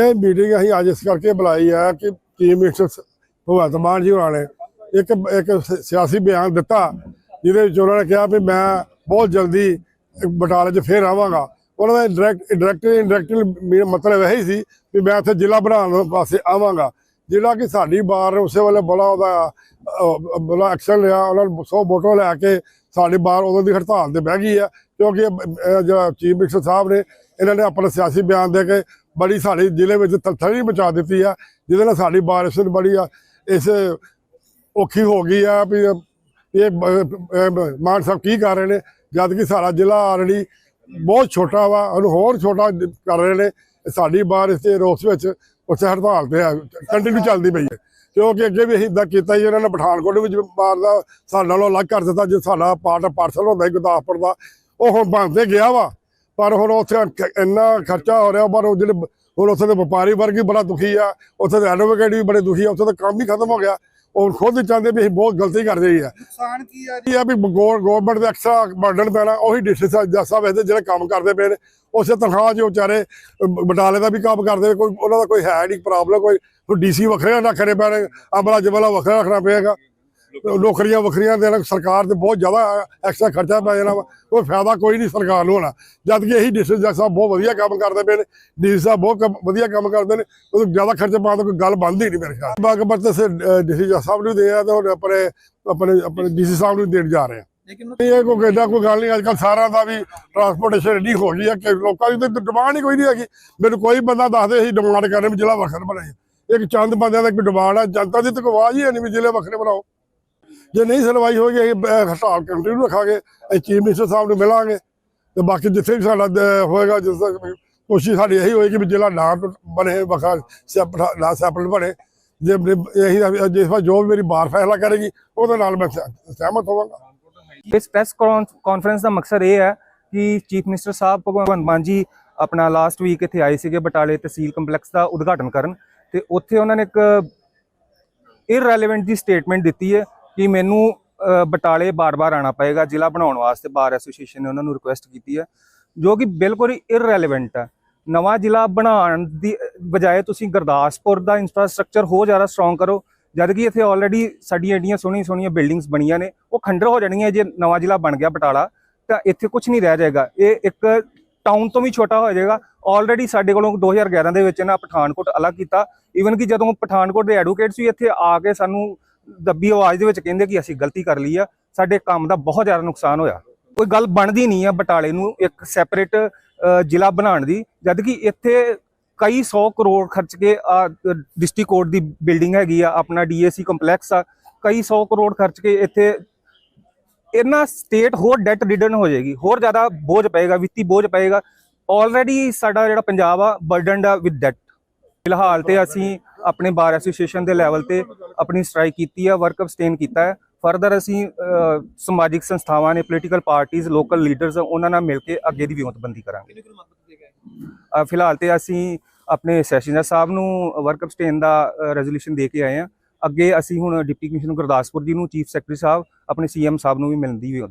ਇਹ ਮੀਟਿੰਗ ਅਸੀਂ ਅੱਜ ਇਸ ਕਰਕੇ ਬੁਲਾਈ ਹੈ ਕਿ ਚੀਫ ਮਿਨਿਸਟਰ ਭਗਵੰਤ ਮਾਨ ਜੀ ਹੋਰਾਂ ਨੇ ਇੱਕ ਇੱਕ ਸਿਆਸੀ ਬਿਆਨ ਦਿੱਤਾ, ਜਿਹਦੇ ਵਿੱਚ ਉਹਨਾਂ ਨੇ ਕਿਹਾ ਵੀ ਮੈਂ ਬਹੁਤ ਜਲਦੀ ਬਟਾਲੇ 'ਚ ਫੇਰ ਆਵਾਂਗਾ। ਉਹਨਾਂ ਦਾ ਡਾਇਰੈਕਟ ਡਾਇਰੈਕਟਲੀ ਇੰਡਾਇਰੈਕਟਲੀ ਮਤਲਬ ਇਹ ਹੀ ਸੀ ਵੀ ਮੈਂ ਇੱਥੇ ਜ਼ਿਲ੍ਹਾ ਬਣਾਉਣ ਵਾਸਤੇ ਆਵਾਂਗਾ। ਜਿਹੜਾ ਕਿ ਸਾਡੀ ਬਾਰ ਉਸੇ ਵੇਲੇ ਬੜਾ ਉਹਦਾ ਬੜਾ ਐਕਸ਼ਨ ਲਿਆ। ਉਹਨਾਂ ਨੂੰ ਸੌ ਵੋਟਾਂ ਲੈ ਕੇ ਸਾਡੀ ਬਾਰ ਉਦੋਂ ਦੀ ਹੜਤਾਲ ਤੇ ਬਹਿ ਗਈ ਆ। ਕਿਉਂਕਿ ਜਿਹੜਾ ਚੀਫ ਮਿਨਿਸਟਰ ਸਾਹਿਬ ਨੇ, ਇਹਨਾਂ ਨੇ ਆਪਣਾ ਸਿਆਸੀ ਬਿਆਨ ਦੇ ਕੇ ਬੜੀ ਸਾਡੇ ਜ਼ਿਲ੍ਹੇ ਵਿੱਚ ਥਲਥਲੀ ਮਚਾ ਦਿੱਤੀ ਆ, ਜਿਹਦੇ ਨਾਲ ਸਾਡੀ ਬਾਰਿਸ਼ ਬੜੀ ਆ, ਇਸ ਔਖੀ ਹੋ ਗਈ ਆ ਵੀ ਇਹ ਮਾਨ ਸਾਹਿਬ ਕੀ ਕਰ ਰਹੇ ਨੇ, ਜਦ ਕਿ ਸਾਡਾ ਜ਼ਿਲ੍ਹਾ ਆਲਰੇਡੀ ਬਹੁਤ ਛੋਟਾ ਵਾ, ਉਹਨੂੰ ਹੋਰ ਛੋਟਾ ਕਰ ਰਹੇ ਨੇ, ਸਾਡੀ ਬਾਰਿਸ਼ ਦੇ ਰੋਸ ਵਿੱਚ ਉੱਥੇ ਹੜਤਾਲ ਤੇ ਆ ਕੰਟੀਨਿਊ ਚੱਲਦੀ ਪਈ ਹੈ। ਕਿਉਂਕਿ ਅੱਗੇ ਵੀ ਅਸੀਂ ਇਦਾਂ ਕੀਤਾ ਜੀ ਉਹਨਾਂ ਨੇ ਪਠਾਨਕੋਟ ਵਿੱਚ ਬਾਰ ਦਾ ਸਾਡੇ ਨਾਲੋਂ ਅਲੱਗ ਕਰ ਦਿੱਤਾ, ਜੇ ਸਾਡਾ ਪਾਰਟ ਪਾਰਸਲ ਹੁੰਦਾ ਗੁਰਦਾਸਪੁਰ ਦਾ, ਉਹ ਹੁਣ ਬੰਦ ਤੇ ਗਿਆ ਵਾ। ਪਰ ਹੁਣ ਉੱਥੇ ਇੰਨਾ ਖਰਚਾ ਹੋ ਰਿਹਾ ਪਰ ਉਹ ਜਿਹੜੇ ਹੁਣ ਉੱਥੇ ਦੇ ਵਪਾਰੀ ਵਰਗ ਵੀ ਬੜਾ ਦੁਖੀ ਆ ਉੱਥੇ ਦੇ ਐਡਵੋਕੇਟ ਵੀ ਬੜੇ ਦੁਖੀ ਆ ਉੱਥੇ ਦਾ ਕੰਮ ਹੀ ਖਤਮ ਹੋ ਗਿਆ। ਉਹ ਖੁਦ ਚਾਹੁੰਦੇ ਵੀ ਅਸੀਂ ਬਹੁਤ ਗਲਤੀ ਕਰ ਰਹੀ ਆ। ਨੁਕਸਾਨ ਕੀ ਆ ਜੀ? ਇਹ ਆ ਵੀ ਗਵਰਨਮੈਂਟ ਦੇ ਐਕਸਟਰਾ ਬਰਡਨ ਪੈਣਾ ਉਹੀ ਡਿਸਟ੍ਰਿਕਟ ਜੱਜ ਸਾਹਿਬ ਇਹਦੇ ਜਿਹੜੇ ਕੰਮ ਕਰਦੇ ਪਏ ਨੇ ਉਸੇ ਤਨਖਾਹ ਉਹ ਵਿਚਾਰੇ ਬਟਾਲੇ ਦਾ ਵੀ ਕੰਮ ਕਰਦੇ ਕੋਈ ਉਹਨਾਂ ਦਾ ਕੋਈ ਹੈ ਨਹੀਂ ਪ੍ਰੋਬਲਮ ਕੋਈ ਡੀਸੀ ਵੱਖਰੇ ਰੱਖਣੇ ਪੈਣੇ ਅਮਲਾ ਜਮਲਾ ਵੱਖਰਾ ਰੱਖਣਾ ਪਏਗਾ। ਨੌਕਰੀਆਂ ਵੱਖਰੀਆਂ ਦੇਣਾ ਸਰਕਾਰ ਤੇ ਬਹੁਤ ਜ਼ਿਆਦਾ ਐਕਸਟਰਾ ਖਰਚਾ ਪੈ ਜਾਣਾ ਕੋਈ ਫਾਇਦਾ ਕੋਈ ਨਹੀਂ ਸਰਕਾਰ ਨੂੰ ਹੋਣਾ। ਜਦ ਕਿ ਇਹੀ ਡਿਸਟ੍ਰਿਕਟ ਜੱਜ ਸਾਹਿਬ ਬਹੁਤ ਵਧੀਆ ਕੰਮ ਕਰਦੇ ਪਏ ਨੇ। ਡੀਸੀ ਸਾਹਿਬ ਬਹੁਤ ਵਧੀਆ ਕੰਮ ਕਰਦੇ ਨੇ। ਉਹ ਜ਼ਿਆਦਾ ਖਰਚਾ ਪਾਉਣ ਦਾ ਕੋਈ ਗੱਲ ਬਣਦੀ ਨਹੀਂ ਮੇਰੇ ਖਿਆਲ ਬਾਗ ਬਰਤ ਸੇ ਡੀਸੀ ਜੱਜ ਸਾਹਿਬ ਨੂੰ ਦੇ ਆ ਤੇ ਹੁਣ ਆਪਣੇ ਆਪਣੇ ਆਪਣੇ ਡੀਸੀ ਸਾਹਿਬ ਨੂੰ ਦੇਣ ਜਾ ਰਹੇ ਆ। ਲੇਕਿਨ ਇਹ ਕੋਈ ਏਡਾ ਕੋਈ ਗੱਲ ਨਹੀਂ। ਅੱਜ ਕੱਲ੍ਹ ਸਾਰਿਆਂ ਦਾ ਵੀ ਟਰਾਂਸਪੋਰਟੇਸ਼ਨ ਇੰਨੀ ਹੋ ਗਈ ਹੈ ਕਿ ਲੋਕਾਂ ਦੀ ਤਾਂ ਡਿਮਾਂਡ ਹੀ ਕੋਈ ਨਹੀਂ ਹੈਗੀ। ਮੈਨੂੰ ਕੋਈ ਬੰਦਾ ਦੱਸਦੇ ਅਸੀਂ ਡਿਮਾਂਡ ਕਰਨੇ ਵੀ ਜ਼ਿਲ੍ਹਾ ਵੱਖਰਾ ਬਣਾਏ ਇੱਕ ਚੰਦ ਬੰਦਿਆਂ ਦਾ ਇੱਕ ਡਿਮਾਂਡ ਹੈ ਜਨਤਾ ਦੀ ਤਾਂ ਆਵਾਜ਼ ਹੀ ਹੈ ਨਹੀਂ ਵੀ ਜ਼ਿਲ੍ਹੇ ਵੱਖਰੇ ਬਣਾਓ। ਜੇ ਨਹੀਂ ਸੁਣਵਾਈ ਹੋਏਗੀ ਅਸੀਂ ਹੜਤਾਲ ਕੰਟੀਨਿਊ ਰੱਖਾਂਗੇ, ਅਸੀਂ ਚੀਫ ਮਿਨਿਸਟਰ ਸਾਹਿਬ ਨੂੰ ਮਿਲਾਂਗੇ, ਤੇ ਬਾਕੀ ਜਿੱਥੇ ਵੀ ਸਾਡਾ ਹੋਏਗਾ, ਜਿਸ ਕੋਸ਼ਿਸ਼ ਸਾਡੀ ਇਹੀ ਹੋਏਗੀ ਵੀ ਜ਼ਿਲ੍ਹਾ ਨਾ ਬਣੇ, ਵੱਖਰਾ ਸੈਪਰੇਟ ਨਾ ਸੈਪਰੇਟ ਬਣੇ, ਜੇ ਇਹੀ ਜਿਸ ਵਾਰ ਜੋ ਵੀ ਮੇਰੀ ਬਾਰ ਫੈਸਲਾ ਕਰੇਗੀ, ਉਹਦੇ ਨਾਲ ਮੈਂ ਸਹਿਮਤ ਹੋਵਾਂਗਾ। ਇਸ ਪ੍ਰੈਸ ਕਾਨਫਰੰਸ ਦਾ ਮਕਸਦ ਇਹ ਹੈ ਕਿ ਚੀਫ ਮਿਨਿਸਟਰ ਸਾਹਿਬ ਭਗਵੰਤ ਮਾਨ ਜੀ ਆਪਣਾ ਲਾਸਟ ਵੀਕ ਇੱਥੇ ਆਏ ਸੀਗੇ ਬਟਾਲੇ ਤਹਿਸੀਲ ਕੰਪਲੈਕਸ ਦਾ ਉਦਘਾਟਨ ਕਰਨ, ਤੇ ਉੱਥੇ ਉਹਨਾਂ ਨੇ ਇੱਕ ਇਰਰੈਲੇਵੈਂਟ ਦੀ ਸਟੇਟਮੈਂਟ ਦਿੱਤੀ ਹੈ ਕਿ ਮੈਨੂੰ ਬਟਾਲੇ ਬਾਰ-ਬਾਰ ਆਣਾ ਪਏਗਾ। ਜ਼ਿਲ੍ਹਾ ਬਣਾਉਣ ਵਾਸਤੇ ਬਾਰ ਐਸੋਸੀਏਸ਼ਨ ਨੇ ਉਹਨਾਂ ਨੂੰ ਰਿਕੁਐਸਟ ਕੀਤੀ ਹੈ, ਜੋ ਕਿ ਬਿਲਕੁਲ ਹੀ ਇਰਰੈਲੇਵੈਂਟ ਹੈ। ਨਵਾਂ ਜ਼ਿਲ੍ਹਾ ਬਣਾਉਣ ਦੀ ਬਜਾਏ ਤੁਸੀਂ ਗੁਰਦਾਸਪੁਰ ਦਾ ਇਨਫਰਾਸਟ੍ਰਕਚਰ ਹੋਰ ਜ਼ਿਆਦਾ ਸਟਰੋਂਗ ਕਰੋ ਜਦ ਕਿ ਇੱਥੇ ਆਲਰੇਡੀ ਸਾਡੀਆਂ ਏਡੀਆਂ ਸੋਹਣੀਆਂ ਸੋਹਣੀਆਂ ਬਿਲਡਿੰਗਸ ਬਣੀਆਂ ਨੇ, ਉਹ ਖੰਡਰ ਹੋ ਜਾਣਗੀਆਂ ਜੇ ਨਵਾਂ ਜ਼ਿਲ੍ਹਾ ਬਣ ਗਿਆ ਬਟਾਲਾ, ਤਾਂ ਇੱਥੇ ਕੁਝ ਨਹੀਂ ਰਹਿ ਜਾਏਗਾ। ਇਹ ਇੱਕ ਟਾਊਨ ਤੋਂ ਵੀ ਛੋਟਾ ਹੋ ਜਾਏਗਾ। ਆਲਰੇਡੀ ਸਾਡੇ ਕੋਲੋਂ 2011 ਦੇ ਵਿੱਚ ਨਾ ਪਠਾਨਕੋਟ ਅਲੱਗ ਕੀਤਾ। ਈਵਨ ਕਿ ਜਦੋਂ ਪਠਾਨਕੋਟ ਦੇ ਐਡਵੋਕੇਟਸ ਵੀ ਇੱਥੇ ਆ ਕੇ ਸਾਨੂੰ ਦੱਬੀ ਆਵਾਜ਼ ਦੇ ਵਿੱਚ ਕਹਿੰਦੇ ਕਿ ਅਸੀਂ ਗਲਤੀ ਕਰ ਲਈ ਆ, ਸਾਡੇ ਕੰਮ ਦਾ ਬਹੁਤ ਜ਼ਿਆਦਾ ਨੁਕਸਾਨ ਹੋਇਆ। ਕੋਈ ਗੱਲ ਬਣਦੀ ਨਹੀਂ ਆ ਬਟਾਲੇ ਨੂੰ ਇੱਕ ਸੈਪਰੇਟ ਜ਼ਿਲ੍ਹਾ ਬਣਾਉਣ ਦੀ, ਜਦ ਕਿ ਇੱਥੇ ਕਈ 100 ਕਰੋੜ ਖਰਚ ਕੇ ਡਿਸਟ੍ਰਿਕਟ ਕੋਰਟ ਦੀ ਬਿਲਡਿੰਗ ਹੈਗੀ ਆ, ਆਪਣਾ ਡੀਏਸੀ ਕੰਪਲੈਕਸ ਆ, ਕਈ 100 ਕਰੋੜ ਖਰਚ ਕੇ ਇੱਥੇ ਇਹਨਾਂ ਸਟੇਟ ਹੋਰ ਡੈਟ ਰਿਡਨ ਹੋ ਜਾਏਗੀ, ਹੋਰ ਜ਼ਿਆਦਾ ਬੋਝ ਪਏਗਾ, ਵਿੱਤੀ ਬੋਝ ਪਏਗਾ। ਆਲਰੇਡੀ ਸਾਡਾ ਜਿਹੜਾ ਪੰਜਾਬ ਆ ਬਰਡਨਡ ਆ ਵਿਦ ਡੈਟ ਫਿਲਹਾਲ ਤੇ ਅਸੀਂ ਆਪਣੇ ਬਾਰ ਐਸੋਸੀਏਸ਼ਨ ਦੇ ਲੈਵਲ ਤੇ ਆਪਣੀ ਸਟ੍ਰਾਈਕ ਕੀਤੀ ਹੈ ਵਰਕ ਅਬਸਟੇਨ ਕੀਤਾ ਹੈ। ਫਰਦਰ ਅਸੀਂ ਸਮਾਜਿਕ ਸੰਸਥਾਵਾਂ ਨੇ ਪੋਲੀਟੀਕਲ ਪਾਰਟੀਆਂ ਲੋਕਲ ਲੀਡਰਸ ਉਹਨਾਂ ਨਾਲ ਮਿਲ ਕੇ ਅੱਗੇ ਦੀ ਵਿਉਂਤਬੰਦੀ ਕਰਾਂਗੇ। ਫਿਲਹਾਲ ਤੇ ਅਸੀਂ ਆਪਣੇ ਸੈਸ਼ਨਰ ਸਾਹਿਬ ਨੂੰ ਵਰਕ ਅਬਸਟੇਨ ਦਾ ਰੈਜ਼ੋਲੂਸ਼ਨ ਦੇ ਕੇ ਆਏ ਹਾਂ। ਅੱਗੇ ਅਸੀਂ ਹੁਣ ਡਿਪਟੀ ਕਮਿਸ਼ਨਰ ਗੁਰਦਾਸਪੁਰ ਜੀ ਨੂੰ ਚੀਫ ਸੈਕਟਰੀ ਸਾਹਿਬ ਆਪਣੇ ਸੀਐਮ ਸਾਹਿਬ ਨੂੰ ਵੀ ਮਿਲਣ ਦੀ